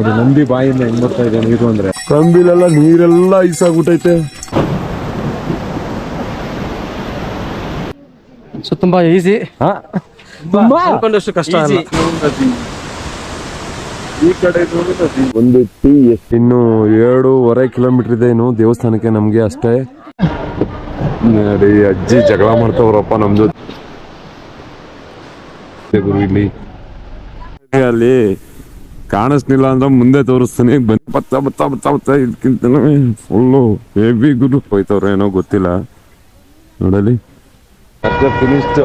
ನೋಡಿ ನಂದಿ ಬಾಯಿಂದ ಹೆಂಗ್ ಬರ್ತಾ ಇದೆ ನೀರು ಅಂದ್ರೆ? ಕಂಬಿಲೆಲ್ಲ ನೀರೆಲ್ಲ ಐಸಾಗ್ಬಿಟ್ಟೈತೆ ಸೊ ತುಂಬಾ ಈಸಿ ಕಷ್ಟ ಈ ಕಡೆ ಒಂದು ಟೀ ಇನ್ನು ಎರಡೂವರೆ ಕಿಲೋಮೀಟರ್ ಇದೆ ಇನ್ನು ದೇವಸ್ಥಾನಕ್ಕೆ ನಮ್ಗೆ ಅಷ್ಟೇ. ನೋಡಿ ಅಜ್ಜಿ ಜಗಳ ಮಾಡ್ತಾವ್ರಪ್ಪ ನಮ್ ಜೊತೆ. ಗುರು ಇಲ್ಲಿ. ಅಲ್ಲಿ ಕಾಣಿಸ್ಲಿಲ್ಲ ಅಂದ್ರೆ ಮುಂದೆ ತೋರಿಸ್ತಾನೆ. ಬಂದು ಬತ್ತ ಬತ್ತ ಬತ್ತ ಬತ್ತ. ಇದಕ್ಕಿಂತ ಫುಲ್ಲು ಹೆವಿ ಗುರು ಹೋಯ್ತವ್ರ ಏನೋ ಗೊತ್ತಿಲ್ಲ. ನೋಡಲಿ. ಫಿನಿಶ್ಡ್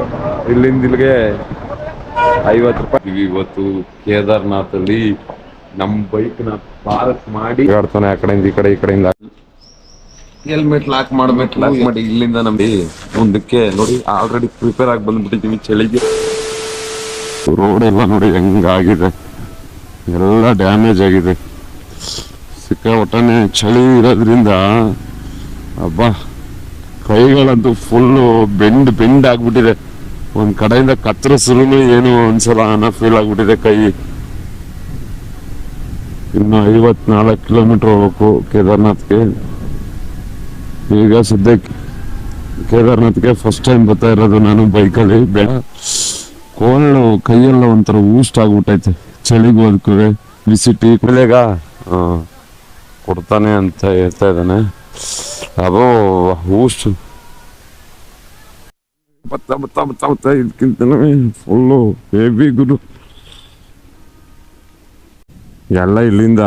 ಇಲ್ಲಿಂದ ಇಲ್ಲಿಗೆ ಐವತ್ತು ರೂಪಾಯಿ. ಇವತ್ತು ಕೇದಾರ್ನಾಥ್ ಅಲ್ಲಿ ನಮ್ ಬೈಕ್ನ ಪಾರ್ಕ್ ಮಾಡಿ. ಆಡ್ತಾನೆ ಆ ಕಡೆಯಿಂದ ಈ ಕಡೆ ಈ ಕಡೆಯಿಂದ. ಹೆಲ್ಮೆಟ್ ಲಾಕ್ ಮಾಡ್ಬೇಕು ಲಾಕ್ ಮಾಡಿ ಇಲ್ಲಿಂದ ನಮ್ಗೆ ಮುಂದಕ್ಕೆ ನೋಡಿ ಆಲ್ರೆಡಿ ಪ್ರಿಪೇರ್ ಆಗಿ ಬಂದ್ಬಿಟ್ಟಿದೀವಿ ಚಳಿಗೆ. ರೋಡ್ ಎಲ್ಲ ನೋಡಿ ಹೆಂಗಾಗಿದೆ. ಎಲ್ಲ ಡ್ಯಾಮೇಜ್ ಆಗಿದೆ. ಸಿಕ್ಕಾಪಟ್ಟನೆ ಚಳಿ ಇರೋದ್ರಿಂದ ಅಬ್ಬಾ ಕೈಗಳಂತೂ ಫುಲ್ಲು ಬೆಂಡ್ ಬೆಂಡ್ ಆಗ್ಬಿಟ್ಟಿದೆ. ಒಂದು ಕಡೆಯಿಂದ ಕತ್ತರಿಸಲು ಏನು ಒಂದ್ಸಲ ಅನ್ನೋ ಫೀಲ್ ಆಗ್ಬಿಟ್ಟಿದೆ ಕೈ. ಇನ್ನು ಐವತ್ನಾಲ್ಕು ಕಿಲೋಮೀಟರ್ ಹೋಗ್ಬೇಕು ಕೇದಾರ್ನಾಥ್ಗೆ. ಈಗ ಸದ್ಯಕ್ಕೆ ಕೇದಾರ್ನಾಥ್ಗೆ ಫಸ್ಟ್ ಟೈಮ್ ಬರ್ತಾ ಇರೋದು ನಾನು ಬೈಕಲ್ಲಿ ಬೇಡ ಕೋಲ್ಡ್ ಕೈಯೆಲ್ಲ ಒಂಥರ ಊಸ್ಟ್ ಆಗ್ಬಿಟ್ಟೈತೆ. ಚಳಿಗೆ ಹೋದ್ಕುವೆ ಬಿಸಿ ಟೀ ಕೊಡ್ತಾನೆ ಅಂತ ಹೇಳ್ತಾ ಇದ್ದಾನೆ. ಅದು ಊಸ್ಟ್ ಬತ್ತ ಬತ್ತ ಬತ್ತ ಬತ್ತ ಇದಕ್ಕಿಂತ ಫುಲ್ಲು ಹೆವಿ ಗುರು. ಎಲ್ಲ ಇಲ್ಲಿಂದ,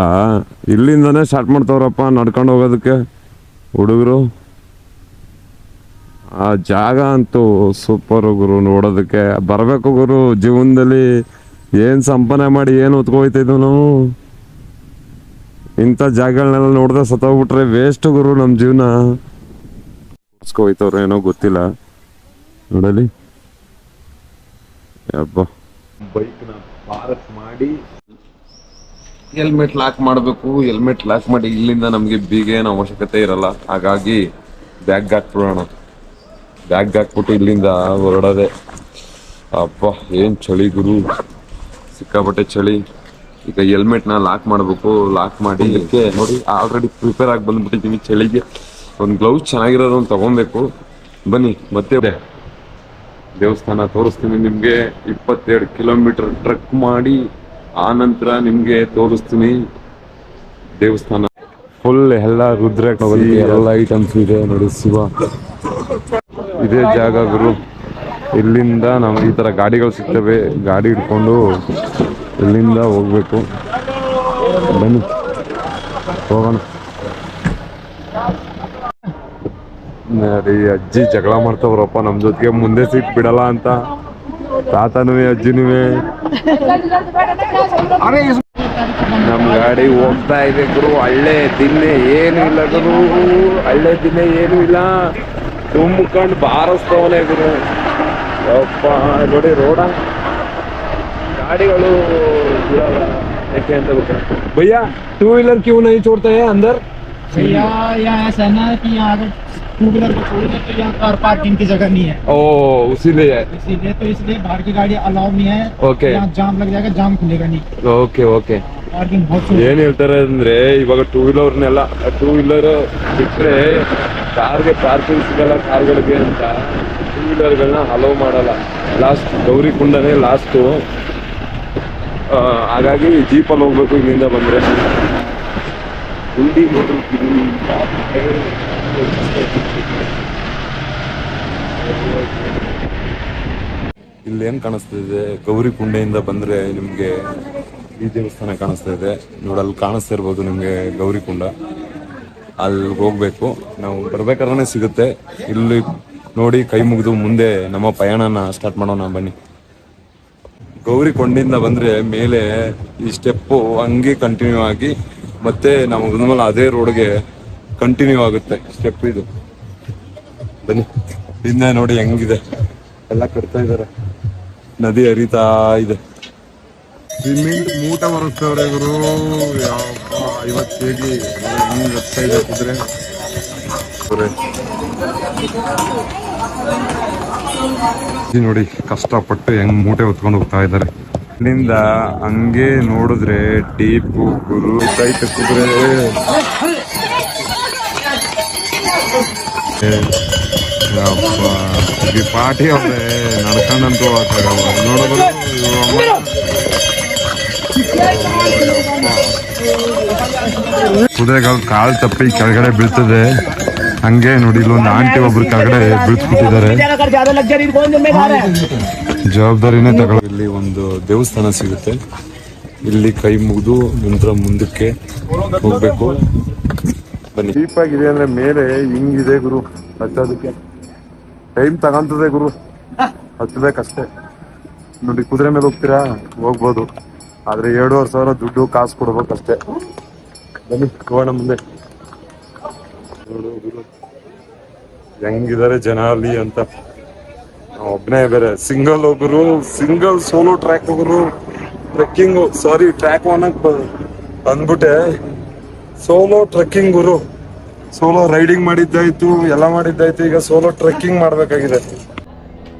ಇಲ್ಲಿಂದನೇ ಸ್ಟಾರ್ಟ್ ಮಾಡ್ತಾವ್ರಪ್ಪ ನಡ್ಕೊಂಡು ಹೋಗೋದಕ್ಕೆ ಹುಡುಗರು. ಆ ಜಾಗ ಅಂತೂ ಸೂಪರ್ ಗುರು ನೋಡೋದಕ್ಕೆ. ಬರಬೇಕು ಗುರು ಜೀವನದಲ್ಲಿ. ಏನ್ ಸಂಪನೆ ಮಾಡಿ ಏನು ಹೊತ್ಕೋಯ್ತಿದ್ವು ನಾವು ಇಂಥ ಜಾಗಗಳನ್ನೆಲ್ಲ ನೋಡ್ದೆ ಸತ್ತೋಗ್ಬಿಟ್ರೆ ವೇಸ್ಟ್ ಗುರು ನಮ್ಮ ಜೀವನ. ಹೋಯ್ತವ್ರ ಏನೋ ಗೊತ್ತಿಲ್ಲ. ನೋಡಲಿ. ಬೈಕ್ನ ಪಾರ್ಕ್ ಮಾಡಿ ಹೆಲ್ಮೆಟ್ ಲಾಕ್ ಮಾಡಬೇಕು. ಹೆಲ್ಮೆಟ್ ಲಾಕ್ ಮಾಡಿ ಇಲ್ಲಿಂದ ನಮಗೆ ಬೀಗ ಏನು ಅವಶ್ಯಕತೆ ಇರಲ್ಲ. ಹಾಗಾಗಿ ಬ್ಯಾಗ್ ಹಾಕ್ಬಿಡೋಣ. ಬ್ಯಾಗ್ ಹಾಕ್ಬಿಟ್ಟು ಇಲ್ಲಿಂದ ಹೊರಡೋದೆ. ಅಪ್ಪ ಏನ್ ಚಳಿ ಗುರು. ಸಿಕ್ಕಾಪಟ್ಟೆ ಚಳಿ. ಈಗ ಹೆಲ್ಮೆಟ್ನ ಲಾಕ್ ಮಾಡಬೇಕು ಲಾಕ್ ಮಾಡಿ ಇದಕ್ಕೆ ನೋಡಿ ಆಲ್ರೆಡಿ ಪ್ರಿಪೇರ್ ಆಗಿ ಬಂದ್ಬಿಟ್ಟಿದ್ದೀವಿ ಚಳಿಗೆ. ಒಂದು ಗ್ಲೌಸ್ ಚೆನ್ನಾಗಿರೋದೊಂದು ತಗೊಬೇಕು. ಬನ್ನಿ ಮತ್ತೆ ದೇವಸ್ಥಾನ ತೋರಿಸ್ತೀನಿ ನಿಮ್ಗೆ. ಇಪ್ಪತ್ತೆರಡು ಕಿಲೋಮೀಟರ್ ಟ್ರಕ್ ಮಾಡಿ ಆ ನಂತರ ನಿಮ್ಗೆ ತೋರಿಸ್ತೀನಿ. ದೇವಸ್ಥಾನ. ಫುಲ್ ಎಲ್ಲ ರುದ್ರಾಕ್ಷ ಎಲ್ಲ ಐಟಮ್ಸ್ ಇದೆ ನೋಡಿ ಶಿವ. ಇದೇ ಜಾಗ ಗುರು. ಇಲ್ಲಿಂದ ನಾವು ಈ ತರ ಗಾಡಿಗಳು ಸಿಗ್ತವೆ. ಗಾಡಿ ಹಿಡ್ಕೊಂಡು ಇಲ್ಲಿಂದ ಹೋಗ್ಬೇಕು. ಬನ್ನಿ. ಹೋಗೋಣ. ಅಜ್ಜಿ ಜಗಳ ಮಾಡ್ತಾವ್ರಪ್ಪ. ನಮ್ ಜೊತೆಗೆ ಮುಂದೆ ಸೀಟ್ ಬಿಡಲ್ಲ ಅಂತ. ತಾತನೂ ಅಜ್ಜಿನೂ ನಮ್ ಗಾಡಿ ಹೋಗ್ತಾ ಇದೆ ಗುರು. ಹಳ್ಳೆ ದಿನ್ನೆ ಏನು ಇಲ್ಲ ಗುರು. ಹಳ್ಳೆ ದಿನ್ನೆ ಏನು ಇಲ್ಲ. ತುಂಬ್ಕೊಂಡು ಬಾರಿಸ್ತವನೇ ಗುರು. ಯಪ್ಪ ನೋಡಿ ರೋಡ ಗಾಡಿಗಳು ಬಿಡಲ್ಲ. ಯಾಕೆ ಅಂತ ಗೊತ್ತಾ ಭಯ್ಯ ಟೂ ವೀಲರ್ ಕ್ಯೂ नहीं छोड़ते हैं अंदर भैया यहाँ ऐसा है ना कि यहाँ अगर टू व्हीलर को छोड़ेंगे तो यहाँ कार पार्किंग की जगह नहीं है ओ इसीलिए इसीलिए तो इसलिए बाहर की गाड़ी अलाउ नहीं है Okay. यहाँ जाम लग जाएगा जाम खुलेगा नहीं ಓಕೆ ಓಕೆ पार्किंग बहुत छोटी ಏನ್ ಹೇಳ್ತಾರೆ ಅಂದ್ರೆ ಇವಾಗ ಟೂ ವೀಲರ್ನೆಲ್ಲ ಟೂ ವೀಲರ್ ಬಿಟ್ರೆ ಕಾರ್ಗೆ ಪಾರ್ಕಿಂಗ್ ಸಿಗಲ್ಲ ಕಾರ್ಗಳಿಗೆ ಅಂತ ಟೂ ವೀಲರ್ಗಳನ್ನ ಅಲೋ ಮಾಡಲ್ಲ. ಲಾಸ್ಟ್ ಗೌರಿ ಕುಂಡನೇ ಲಾಸ್ಟು ಹಾಗಾಗಿ ಜೀಪಲ್ಲಿ ಹೋಗ್ಬೇಕು ಇಲ್ಲಿಂದ ಬಂದ್ರೆ. ಗುಂಡಿ ಇಲ್ಲೇನು ಕಾಣಿಸ್ತಾ ಕಾಣಿಸ್ತಿದೆ ಗೌರಿ ಕುಂಡೆಯಿಂದ ಬಂದ್ರೆ ನಿಮಗೆ ಈ ದೇವಸ್ಥಾನ ಕಾಣಿಸ್ತಾ ಇದೆ. ನೋಡಿ ಅಲ್ಲಿ ಕಾಣಿಸ್ತಾ ಇರ್ಬೋದು ನಿಮಗೆ ಗೌರಿ ಕುಂಡ. ಅಲ್ಲಿ ಹೋಗ್ಬೇಕು. ನಾವು ಬರ್ಬೇಕಾದ್ರೆ ಸಿಗುತ್ತೆ. ಇಲ್ಲಿ ನೋಡಿ ಕೈ ಮುಗಿದು ಮುಂದೆ ನಮ್ಮ ಪಯಣನ ಸ್ಟಾರ್ಟ್ ಮಾಡೋಣ ಬನ್ನಿ. ಗೌರಿ ಕೊಂಡಿಂದ ಬಂದ್ರೆ ಮೇಲೆ ಈ ಸ್ಟೆಪ್ಪು ಹಂಗೆ ಕಂಟಿನ್ಯೂ ಆಗಿ ಮತ್ತೆ ನಮ್ಮ ಅದೇ ರೋಡ್ಗೆ ಕಂಟಿನ್ಯೂ ಆಗುತ್ತೆ ಸ್ಟೆಪ್ ಇದು. ಬನ್ನಿ. ಹಿಂದೆ ನೋಡಿ ಹೆಂಗಿದೆ. ಎಲ್ಲ ಕಟ್ತಾ ಇದಾರೆ. ನದಿ ಹರಿತಾ ಇದೆ. ಸಿಮೆಂಟ್ ಮೂಟ ಬರುತ್ತವ್ರೆ ಗುರು. ಐವತ್ತು ಕೆ ಜಿ ಹಿಂಗ್ ಇದೆ ಕುದುರೆ. ನೋಡಿ ಕಷ್ಟಪಟ್ಟು ಹೆಂಗ್ ಮೂಟೆ ಹೊತ್ಕೊಂಡು ಹೋಗ್ತಾ ಇದ್ದಾರೆ. ಇಲ್ಲಿಂದ ಹಂಗೆ ನೋಡಿದ್ರೆ ಟೀಪು, ಗುರು ಕೈತ ಕುದುರೆ ಈ ಅವ್ರೆ, ನಡ್ಕೊಂಡಂತೂ ಹೋಗಕ್ಕಾಗಲ್ಲ ಅಮ್ಮ. ಕುದುರೆಗಳು ಕಾಲ್ ತಪ್ಪಿ ಕೆಳಗಡೆ ಬೀಳ್ತದೆ. ಹಂಗೆ ನೋಡಿ ಇಲ್ಲೊಂದು ಆಂಟಿ ಒಬ್ರು ಕೆಳಗಡೆ ಬೀಳ್ಸ್ಬಿಟ್ಟಿದ್ದಾರೆ. ಜವಾಬ್ದಾರಿನೇ ತಗೊಳ್ಳೋ ಇಲ್ಲಿ ಒಂದು ದೇವಸ್ಥಾನ ಸಿಗುತ್ತೆ. ಇಲ್ಲಿ ಕೈ ಮುಗಿದು ನಂತರ ಮುಂದಕ್ಕೆ ಹೋಗ್ಬೇಕು. ಬನ್ನಿ. ಚೀಪ್ ಆಗಿದೆ ಅಂದ್ರೆ ಮೇಲೆ ಹಿಂಗಿದೆ ಗುರು. ಹಚ್ಚೋದಕ್ಕೆ. ಟೈಮ್ ತಗೊಂತದೆ ಗುರು. ಹಚ್ಚಬೇಕಷ್ಟೇ ನೋಡಿ ಕುದುರೆ ಮೇಲೆ ಹೋಗ್ತೀರಾ? ಹೋಗ್ಬೋದು. ಆದ್ರೆ ಎರಡೂವರೆ ಸಾವಿರ ದುಡ್ಡು ಕಾಸು ಕೊಡ್ಬೇಕಷ್ಟೇ. ಬನ್ನಿ ಹೋಗೋಣ ಮುಂದೆ. ನೋಡು ಹೆಂಗಿದ್ದಾರೆ ಜನ ಅಲ್ಲಿ ಅಂತ ಒಬ್ಬನೇ ಬೇರೆ. ಸಿಂಗಲ್ ಒಬ್ಬರು ಸಿಂಗಲ್ ಸೋಲೋ ಟ್ರ್ಯಾಕ್ ಒಬ್ಬರು ಟ್ರೆಕ್ಕಿಂಗ್ ಸಾರಿ ಟ್ರ್ಯಾಕ್ ಒನಕ್ ಅಂದ್ಬಿಟ್ಟೆ ಸೋಲೋ ಟ್ರೆಕ್ಕಿಂಗ್ ಗುರು. ಸೋಲೋ ರೈಡಿಂಗ್ ಮಾಡಿದ್ದಾಯ್ತು, ಎಲ್ಲ ಮಾಡಿದ್ದಾಯ್ತು. ಈಗ ಸೋಲೋ ಟ್ರೆಕ್ಕಿಂಗ್ ಮಾಡ್ಬೇಕಾಗಿದೆ.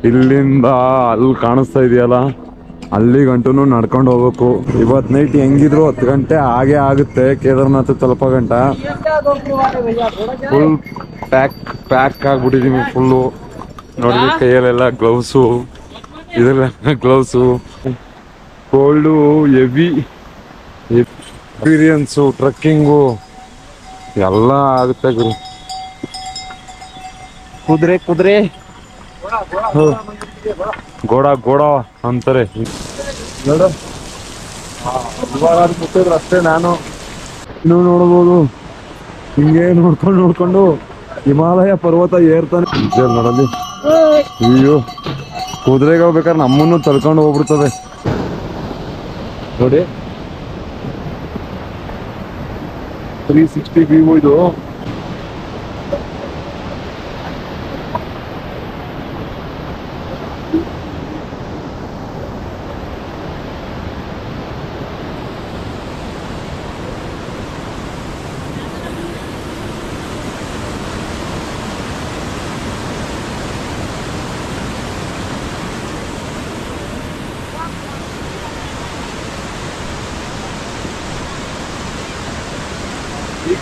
ಇಲ್ಲಿಂದ ಅಲ್ಲಿ ಕಾಣಿಸ್ತಾ ಇದೆಯಲ್ಲ? ಅಲ್ಲಿ ಗಂಟೂ ನಡ್ಕೊಂಡು ಹೋಗ್ಬೇಕು. ಇವತ್ತು ನೈಟ್ ಹೆಂಗಿದ್ರು ಹತ್ತು ಗಂಟೆ ಹಾಗೆ ಆಗುತ್ತೆ. ಕೇದಾರ್ನಾಥ ತಲುಪ ಗಂಟ. ಫುಲ್ ಪ್ಯಾಕ್ ಪ್ಯಾಕ್ ಆಗ್ಬಿಟ್ಟಿದೀನಿ ಫುಲ್ಲು ನೋಡಿ ಕೈಯಲ್ಲೆಲ್ಲ ಗ್ಲೌಸು ಇದೆಲ್ಲ gloves cold heavy experience trekking ಎಲ್ಲ ಆಗುತ್ತೆ ಗುರು. ಕುದುರೆ ಕುದುರೆ. ಗೋಡ ಗೋಡ ಅಂತಾರೆ. ನೋಡು ಇವಾಗ ಅದು ಮುಟ್ಟಿದ್ರೆ ಅಷ್ಟೇ ನಾನು. ಇನ್ನು ನೋಡ್ಬೋದು. ಹಿಂಗೆ ನೋಡ್ಕೊಂಡು ನೋಡ್ಕೊಂಡು ಹಿಮಾಲಯ ಪರ್ವತ ಏರ್ತಾನೆ. ನೋಡಲ್ಲಿ. ಅಯ್ಯೋ ಕುದುರೆಗೆ ಹೋಗ್ಬೇಕಾದ್ರೆ ನಮ್ಮನ್ನು ತಳ್ಕೊಂಡು ಹೋಗ್ಬಿಡ್ತದೆ. ನೋಡಿ. ತ್ರೀ ಸಿಕ್ಸ್ಟಿ ವ್ಯೂ ಇದು.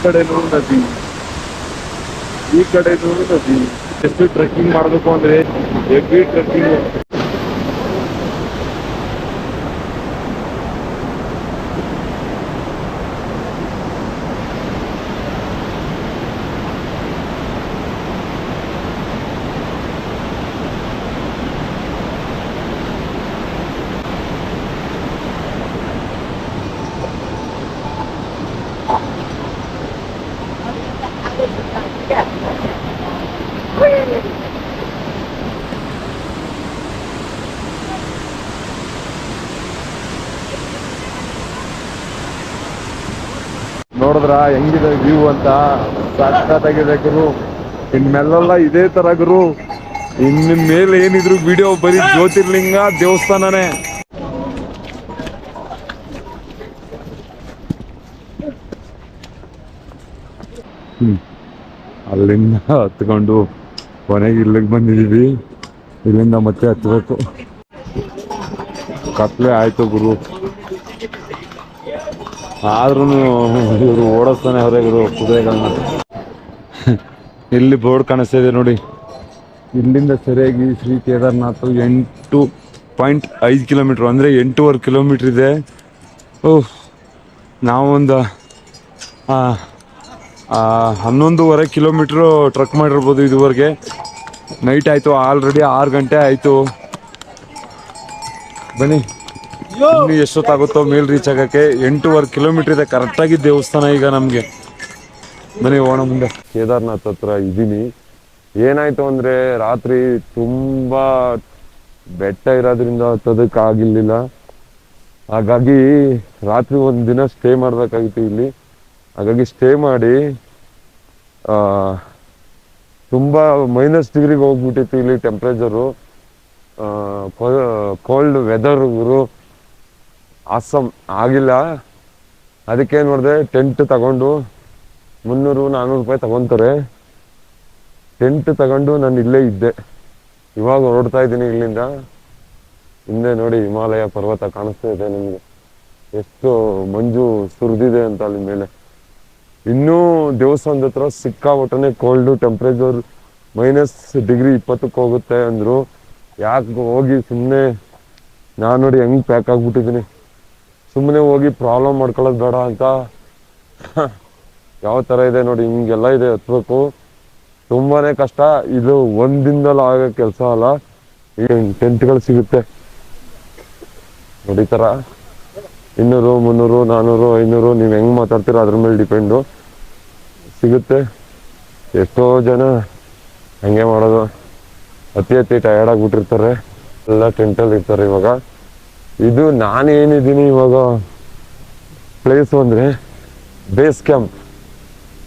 ಕಡೆನೂ ನದಿ ಈ ಕಡೆನೂ ನದಿ. ಎಷ್ಟು ಟ್ರೆಕ್ಕಿಂಗ್ ಮಾಡಬೇಕು ಅಂದ್ರೆ ಹೆವಿ ಟ್ರೆಕ್ಕಿಂಗ್ ನೋಡಿದ್ರ ಹೆಂಗಿದೆ ವ್ಯೂ ಅಂತ. ಸಖತ್ತಾಗಿದೆ ಗುರು. ಇನ್ಮೇಲೆಲ್ಲ ಇದೇ ತರ ಗುರು. ಇನ್ ಮೇಲೆ ಏನಿದ್ರು ವಿಡಿಯೋ ಬರೀ ಜ್ಯೋತಿರ್ಲಿಂಗ ದೇವಸ್ಥಾನನೇ. ಅಲ್ಲಿಂದ ಹತ್ಕೊಂಡು ಕೊನೆಗೆ ಇಲ್ಲಿಗೆ ಬಂದಿದೀವಿ. ಇಲ್ಲಿಂದ ಮತ್ತೆ ಹತ್ಬೇಕು. ಕತ್ಲೆ ಆಯ್ತು ಗುರು. ಆದ್ರೂ ಇವರು ಓಡಿಸ್ತಾನೆ ಹೊರಗಿರು ಗುರು ಕುದುರೆಗಳನ್ನ. ಇಲ್ಲಿ ಬೋರ್ಡ್ ಕಾಣಿಸ್ತಾ ನೋಡಿ. ಇಲ್ಲಿಂದ ಸರಿಯಾಗಿ ಶ್ರೀ ಕೇದಾರ್ನಾಥ್ ಎಂಟು ಪಾಯಿಂಟ್ ಐದು ಕಿಲೋಮೀಟ್ರ್, ಅಂದರೆ ಎಂಟೂವರೆ ಕಿಲೋಮೀಟ್ರ್ ಇದೆ. ಓಹ್, ನಾವೊಂದು ಹನ್ನೊಂದೂವರೆ ಕಿಲೋಮೀಟ್ರು ಟ್ರಕ್ ಮಾಡಿರ್ಬೋದು ಇದುವರೆಗೆ. ನೈಟ್ ಆಯಿತು, ಆಲ್ರೆಡಿ ಆರು ಗಂಟೆ ಆಯಿತು. ಬನ್ನಿ. ಇನ್ನು ಎಷ್ಟೊತ್ತಾಗುತ್ತೋ ಮೇಲ್ ರೀಚ್ ಆಗಕ್ಕೆ ಎಂಟೂವರೆ ಕಿಲೋಮೀಟರ್ ಇದೆ. ಕರೆಕ್ಟಾಗಿ ದೇವಸ್ಥಾನ ಈಗ ನಮಗೆ. ಮನೆ ಓಣ ಮುಂದೆ. ಕೇದಾರ್ನಾಥ್ ಹತ್ರ ಇದ್ದೀನಿ. ಏನಾಯ್ತು ಅಂದ್ರೆ ರಾತ್ರಿ ತುಂಬಾ ಬೆಟ್ಟ ಇರೋದ್ರಿಂದ ಹತ್ತೋದಕ್ಕೆ ಆಗಿರ್ಲಿಲ್ಲ. ಹಾಗಾಗಿ ರಾತ್ರಿ ಒಂದು ದಿನ ಸ್ಟೇ ಮಾಡ್ಬೇಕಾಗಿತ್ತು ಇಲ್ಲಿ. ಹಾಗಾಗಿ ಸ್ಟೇ ಮಾಡಿ ತುಂಬಾ ಮೈನಸ್ ಡಿಗ್ರಿಗೆ ಹೋಗ್ಬಿಟ್ಟಿತ್ತು ಇಲ್ಲಿ ಟೆಂಪ್ರೇಚರು ಕೋಲ್ಡ್ ವೆದರ್ ಗುರು ಆಸಮ್ ಆಗಿಲ್ಲ. ಅದಕ್ಕೆ ನೋಡಿದೆ ಮಾಡಿದೆ ಟೆಂಟ್ ತಗೊಂಡು ಮುನ್ನೂರು ನಾನ್ನೂರು ರೂಪಾಯಿ ತಗೊಂತಾರೆ. ಟೆಂಟ್ ತಗೊಂಡು ನಾನು ಇಲ್ಲೇ ಇದ್ದೆ. ಇವಾಗ ಹೊರಡ್ತಾ ಇದ್ದೀನಿ ಇಲ್ಲಿಂದ. ಹಿಂದೆ ನೋಡಿ ಹಿಮಾಲಯ ಪರ್ವತ ಕಾಣಿಸ್ತಾ ಇದೆ ನಿಮಗೆ. ಎಷ್ಟು ಮಂಜು ಸುರಿದಿದೆ ಅಂತ ಅಲ್ಲಿ ಮೇಲೆ. ಇನ್ನೂ ದೇವಸ್ಥಾನದ ಹತ್ರ ಸಿಕ್ಕಾಪಟ್ಟನೆ ಕೋಲ್ಡು ಟೆಂಪ್ರೇಚರ್ ಮೈನಸ್ ಡಿಗ್ರಿ ಇಪ್ಪತ್ತಕ್ಕೆ ಹೋಗುತ್ತೆ ಅಂದರು. ಯಾಕೆ ಹೋಗಿ ಸುಮ್ಮನೆ ನಾನು ನೋಡಿ ಹೆಂಗೆ ಪ್ಯಾಕ್ ಆಗ್ಬಿಟ್ಟಿದ್ದೀನಿ. ಸುಮ್ಮನೆ ಹೋಗಿ ಪ್ರಾಬ್ಲಮ್ ಮಾಡ್ಕೊಳ್ಳೋದು ಬೇಡ ಅಂತ. ಯಾವ ಥರ ಇದೆ ನೋಡಿ, ಹಿಂಗೆಲ್ಲ ಇದೆ ಹತ್ಬೇಕು. ತುಂಬಾನೇ ಕಷ್ಟ. ಇದು ಒಂದಿನದಲ್ಲ ಆಗೋ ಕೆಲಸ ಅಲ್ಲ. ಈಗ ಟೆಂಟ್ಗಳು ಸಿಗುತ್ತೆ. ನೋಡಿ ಥರ ಇನ್ನೂರು, ಮುನ್ನೂರು ನಾನ್ನೂರು ಐನೂರು, ನೀವು ಹೆಂಗೆ ಮಾತಾಡ್ತೀರೋ ಅದ್ರ ಮೇಲೆ ಡಿಪೆಂಡು ಸಿಗುತ್ತೆ. ಎಷ್ಟೋ ಜನ ಹಂಗೆ ಮಾಡೋದು. ಅತಿ ಅತಿ ಟಯರ್ಡ್ ಆಗಿಬಿಟ್ಟಿರ್ತಾರೆ. ಎಲ್ಲ ಟೆಂಟಲ್ಲಿ ಇರ್ತಾರೆ ಇವಾಗ. ಇದು ನಾನೇನಿದ್ದೀನಿ ಇವಾಗ? ಪ್ಲೇಸ್ ಅಂದರೆ ಬೇಸ್ ಕ್ಯಾಂಪ್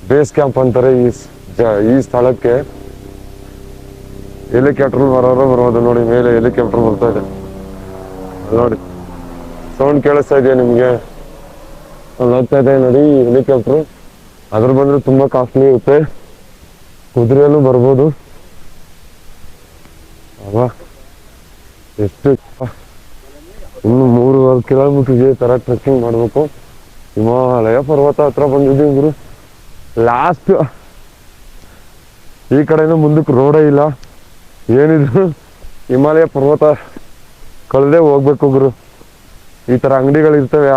ಬೇಸ್ ಕ್ಯಾಂಪ್ ಅಂತಾರೆ ಈ ಜ- ಈ ಸ್ಥಳಕ್ಕೆ. ಹೆಲಿಕಾಪ್ಟರ್ ಬರೋರು ಬರ್ಬೋದು ನೋಡಿ, ಮೇಲೆ ಹೆಲಿಕಾಪ್ಟರ್ ಬರ್ತಾ ಇದೆ. ನೋಡಿ, ಸೌಂಡ್ ಕೇಳಿಸ್ತಾ ಇದೆಯಾ ನಿಮಗೆ? ಹೋಗ್ತಾ ಇದೆ ನೋಡಿ, ಹೆಲಿಕಾಪ್ಟರ್. ಅದ್ರ ಬಂದರೆ ತುಂಬ ಕಾಸ್ಟ್ಲಿ ಇರುತ್ತೆ. ಕುದುರೆಯಲ್ಲೂ ಬರ್ಬೋದು. ಅಲ್ವಾ ಎಷ್ಟು ಇನ್ನು ಮೂರುವರೆ ಕಿಲೋಮೀಟರ್ ಇದೆ ತರ ಟ್ರೆಕ್ಕಿಂಗ್ ಮಾಡ್ಬೇಕು. ಹಿಮಾಲಯ ಪರ್ವತ ಹತ್ರ ಬಂದಿದ್ದೀವಿ ಗುರು. ಲಾಸ್ಟ್ ಈ ಕಡೆನೂ ಮುಂದಕ್ಕೆ ರೋಡೇ ಇಲ್ಲ. ಏನಿದ್ರು ಹಿಮಾಲಯ ಪರ್ವತ ಕಳೆದೇ ಹೋಗ್ಬೇಕು ಗುರು. ಈ ತರ ಅಂಗಡಿಗಳು ಇರ್ತವೆ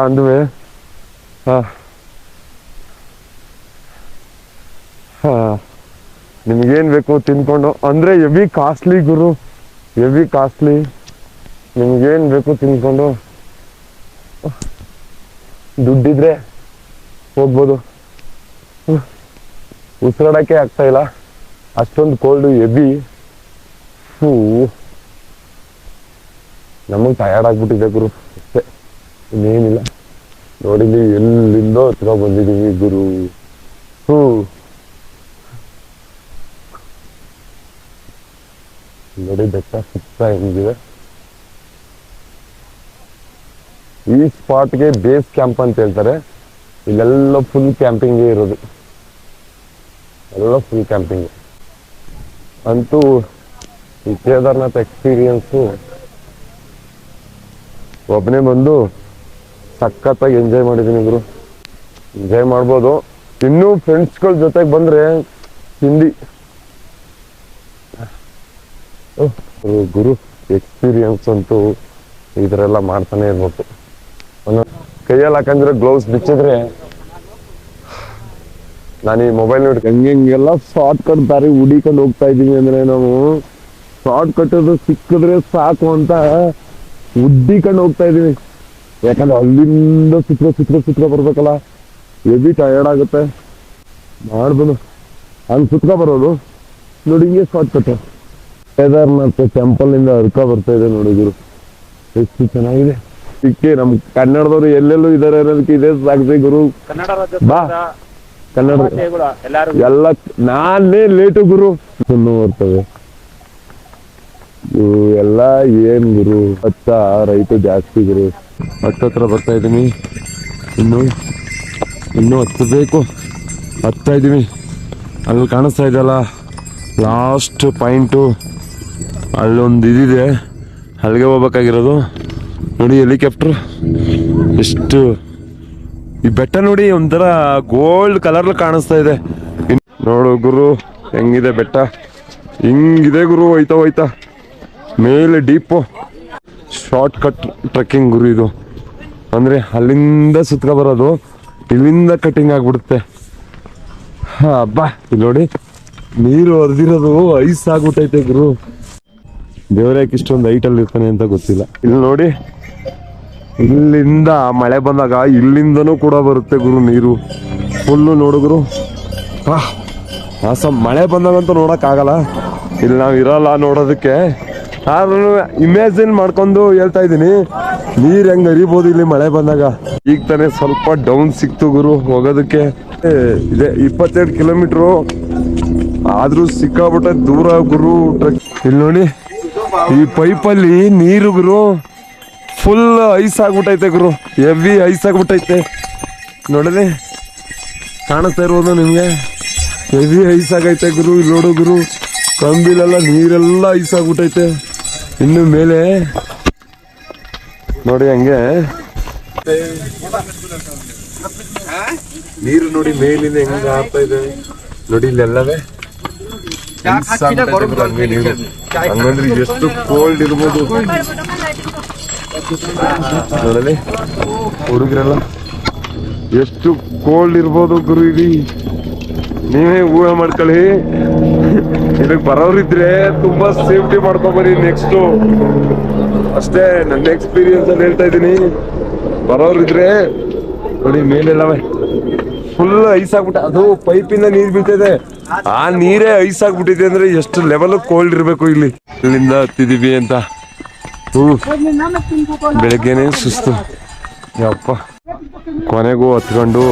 ಹಾ. ನಿಮ್ಗೇನ್ ಬೇಕು ತಿನ್ಕೊಂಡು. ಅಂದ್ರೆ ಎವಿ ಕಾಸ್ಟ್ಲಿ ಗುರು. ಎವಿ ಕಾಸ್ಟ್ಲಿ ನಿಮ್ಗೇನ್ ಬೇಕು ತಿನ್ಕೊಂಡು? ದುಡ್ಡಿದ್ರೆ ಹೋಗ್ಬೋದು. ಉಸಿರಾಡೋಕ್ಕೆ ಆಗ್ತಾ ಇಲ್ಲ. ಅಷ್ಟೊಂದು ಕೋಲ್ಡ್ ಎಬ್ಬಿ ಹೂ ನಮಗೆ ಟಯರ್ಡ್ ಆಗ್ಬಿಟ್ಟಿದೆ ಗುರು. ಅಷ್ಟೇ. ಇನ್ನೇನಿಲ್ಲ. ನೋಡಿದ್ವಿ, ಎಲ್ಲಿಂದೋ ಹತ್ರ ಬಂದಿದ್ದೀವಿ ಗುರು. ಹೂ. ನೋಡಿ ಬೆಟ್ಟ ಸುತ್ತ ಹೆಂಗಿದೆ. ಈ ಸ್ಪಾಟ್ಗೆ ಬೇಸ್ ಕ್ಯಾಂಪ್ ಅಂತ ಹೇಳ್ತಾರೆ. ಇಲ್ಲೆಲ್ಲ ಫುಲ್ ಕ್ಯಾಂಪಿಂಗ್ ಇರೋದು. ಎಲ್ಲ ಫುಲ್ ಕ್ಯಾಂಪಿಂಗ್ ಅಂತೂ ಈ ಕೇದಾರ್ನಾಥ್ ಎಕ್ಸ್ಪೀರಿಯನ್ಸು ಒಬ್ಬನೇ ಬಂದು ಸಖತ್ತಾಗಿ ಎಂಜಾಯ್ ಮಾಡಿದ್ದೀನಿ ಗುರು. ಎಂಜಾಯ್ ಮಾಡ್ಬೋದು. ಇನ್ನೂ ಫ್ರೆಂಡ್ಸ್ಗಳ ಜೊತೆಗೆ ಬಂದರೆ ಹಿಂದಿ ಗುರು- ಎಕ್ಸ್ಪೀರಿಯನ್ಸ್ ಅಂತೂ ಈ ಥರ ಎಲ್ಲ ಮಾಡ್ತಾನೆ ಇರ್ಬೇಕು. ಒಂದೊಂದ್ ಕೈಯಲ್ಲಿ ಹಾಕಂದ್ರೆ ಗ್ಲೌಸ್ ಬಿಚ್ಚಿದ್ರೆ ನಾನು ಈ ಮೊಬೈಲ್ ನೋಡಿ ಹೆಂಗೆ ಹೆಂಗೆಲ್ಲ ಶಾರ್ಟ್ ಕಟ್ ದಾರಿ ಹುಡಿಕೊಂಡು ಹೋಗ್ತಾ ಇದೀನಿ ಅಂದ್ರೆ ನಾವು. ಶಾರ್ಟ್ ಕಟ್ ಸಿಕ್ಕಿದ್ರೆ ಸಾಕು ಅಂತ ಉಡ್ಡಿಕೊಂಡು ಹೋಗ್ತಾ ಇದೀನಿ ಯಾಕಂದ್ರೆ ಅಲ್ಲಿಂದ ಸುತ್ತ ಸಿಕ್ಕ ಸಿಕ್ಕ ಬರ್ಬೇಕಲ್ಲ. ಎಬಿ ಟಯರ್ಡ್ ಆಗುತ್ತೆ. ಮಾಡ್ಬೋದು. ಹಂಗೆ ಸುತ್ಕೊ ಬರೋದು. ನೋಡಿ ಹಿಂಗೆ ಶಾರ್ಟ್ ಕಟ್ ಕೇದಾರ್ನಾಥ ಟೆಂಪಲ್ ಇಂದ ಹರ್ಕ ಬರ್ತಾ ಇದೆ ನೋಡಿ ಎಷ್ಟು ಚೆನ್ನಾಗಿದೆ. ಸಿಕ್ಕಿ ನಮ್ ಕನ್ನಡದವ್ರು ಎಲ್ಲೆಲ್ಲೂ ಇದಾರೆ ಅನ್ನೋದಕ್ಕೆ ಇದೇ ಸಾಕ್ಷಿ ಗುರು. ಕನ್ನಡ ಬಾ. ಕನ್ನಡ ಎಲ್ಲ ನಾನೇ ಲೇಟು ಗುರು. ಸುಮ್ಮನೆ ಬರ್ತವೆ ಇವು ಎಲ್ಲ ಏನ್ ಗುರು? ಹತ್ತ ರೈತ ಜಾಸ್ತಿ ಗುರು. ಹತ್ತತ್ರ ಬರ್ತಾ ಇದ್ದೀನಿ. ಇನ್ನು ಇನ್ನು ಹತ್ತಬೇಕು ಹತ್ತಾ ಇದ್ದೀನಿ. ಅಲ್ಲಿ ಕಾಣಿಸ್ತಾ ಇದೆಯಲ್ಲ? ಲಾಸ್ಟ್ ಪಾಯಿಂಟು ಅಲ್ಲೊಂದು ಇದಿದೆ. ಅಲ್ಲಿಗೆ ಹೋಗ್ಬೇಕಾಗಿರೋದು. ನೋಡಿ ಹೆಲಿಕಾಪ್ಟರ್ ಎಷ್ಟು ಈ ಬೆಟ್ಟ ನೋಡಿ ಒಂಥರ ಗೋಲ್ಡ್ ಕಲರ್ ಕಾಣಿಸ್ತಾ ಇದೆ. ನೋಡು ಗುರು, ಹೆಂಗಿದೆ ಬೆಟ್ಟ? ಹಿಂಗಿದೆ ಗುರು, ಹೋಯ್ತಾ ಹೋಯ್ತಾ. ಮೇಲೆ ಡೀಪು ಶಾರ್ಟ್ ಕಟ್ ಟ್ರೆಕ್ಕಿಂಗ್ ಗುರು ಇದು. ಅಂದ್ರೆ ಅಲ್ಲಿಂದ ಸುತ್ಕೊ ಬರೋದು, ಇಲ್ಲಿಂದ ಕಟಿಂಗ್ ಹಾಂ ಅಬ್ಬಾ ಇಲ್ಲಿ ನೋಡಿ, ನೀರು ಹರಿದಿರೋದು ಐಸ್ ಆಗ್ಬಿಟ್ಟೈತೆ ಗುರು. ದೇವರಕ್ಕೆ ಇಷ್ಟೊಂದು ಹೈಟಲ್ಲಿ ಇರ್ತಾನೆ ಅಂತ ಗೊತ್ತಿಲ್ಲ. ಇಲ್ಲಿ ನೋಡಿ ಇಲ್ಲಿಂದ ಮಳೆ ಬಂದಾಗ ಇಲ್ಲಿಂದನೂ ಕೂಡ ಬರುತ್ತೆ ಗುರು ನೀರು. ಫುಲ್ಲು ನೋಡಿದ್ರು ಆಸ ಮಳೆ ಬಂದಾಗಂತೂ ನೋಡೋಕ್ಕಾಗಲ್ಲ ಇಲ್ಲಿ ನಾವು ಇರಲ್ಲ ನೋಡೋದಕ್ಕೆ. ಆದ್ರೂ ಇಮ್ಯಾಜಿನ್ ಮಾಡ್ಕೊಂಡು ಹೇಳ್ತಾ ಇದ್ದೀನಿ. ನೀರ್ ಹೆಂಗ್ ಹರಿಬೋದು ಇಲ್ಲಿ ಮಳೆ ಬಂದಾಗ? ಈಗ ತಾನೇ ಸ್ವಲ್ಪ ಡೌನ್ ಸಿಕ್ತು ಗುರು ಹೋಗೋದಕ್ಕೆ. ಇದೆ, ಇಪ್ಪತ್ತೆರಡು ಕಿಲೋಮೀಟ್ರು ಆದರೂ ಸಿಕ್ಕಾಬಿಟ್ಟೆ ದೂರ ಗುರು. ಟ್ರಕ್ ಇಲ್ಲಿ ನೋಡಿ, ಈ ಪೈಪಲ್ಲಿ ನೀರು ಗುರು. ಫುಲ್ ಐಸ್ ಆಗ್ಬಿಟ್ಟೈತೆ ಗುರು. ಹೆವಿ ಐಸ್ ಆಗ್ಬಿಟ್ಟೈತೆ. ನೋಡಲಿ? ಕಾಣಿಸ್ತಾ ಇರ್ಬೋದು ನಿಮಗೆ? ಹೆವಿ ಐಸ್ ಆಗೈತೆ ಗುರು. ಇಲ್ಲಿ ನೋಡು ಗುರು. ಕಂಬಿಲೆಲ್ಲ ನೀರೆಲ್ಲ ಐಸ್ ಆಗ್ಬಿಟ್ಟೈತೆ. ಇನ್ನು ಮೇಲೆ ನೋಡಿ ಹಂಗೆ. ನೀರು ನೋಡಿ ಮೇಲಿಂದ ಹೆಂಗ ಆಗ್ತಾ ಇದೆ. ನೋಡಿ ಇಲ್ಲೆಲ್ಲವೇ ಹಂಗಂದ್ರೆ ಎಷ್ಟು ಕೋಲ್ಡ್ ಇರ್ಬೋದು. ನೋಡಲಿ, ಹುಡುಗರೆಲ್ಲ ಎಷ್ಟು ಕೋಲ್ಡ್ ಇರ್ಬೋದು ಗುರು ಇಲ್ಲಿ ನೀವೇ ಊಹೆ ಮಾಡ್ಕೊಳ್ಳಿ. ಇದಕ್ಕೆ ಬರೋರಿದ್ರೆ ತುಂಬಾ ಸೇಫ್ಟಿ ಮಾಡ್ಕೊಂಬರಿ ನೆಕ್ಸ್ಟು ಅಷ್ಟೇ, ನನ್ನ ಎಕ್ಸ್ಪೀರಿಯನ್ಸ್ ಅಲ್ಲಿ ಹೇಳ್ತಾ ಇದ್ದೀನಿ. ಬರೋರಿದ್ರೆ, ನೋಡಿ ಮೇಲೆಲ್ಲವೇ ಫುಲ್ ಐಸ್ ಆಗ್ಬಿಟ್ಟ, ಅದು ಪೈಪಿಂದ ನೀರು ಬೀಳ್ತಿದೆ. ಆ ನೀರೇ ಐಸ್ ಆಗ್ಬಿಟ್ಟಿದೆ ಅಂದ್ರೆ ಎಷ್ಟು ಲೆವೆಲ್ ಕೋಲ್ಡ್ ಇರಬೇಕು ಇಲ್ಲಿ. ಇಲ್ಲಿಂದ ಹತ್ತಿದೀವಿ ಅಂತ. ಹ್ಞೂ ಬೆಳಗ್ಗೆನೆ ಸುಸ್ತು. ಯಪ್ಪ. ಕೊನೆಗೂ ಹತ್ಕೊಂಡು.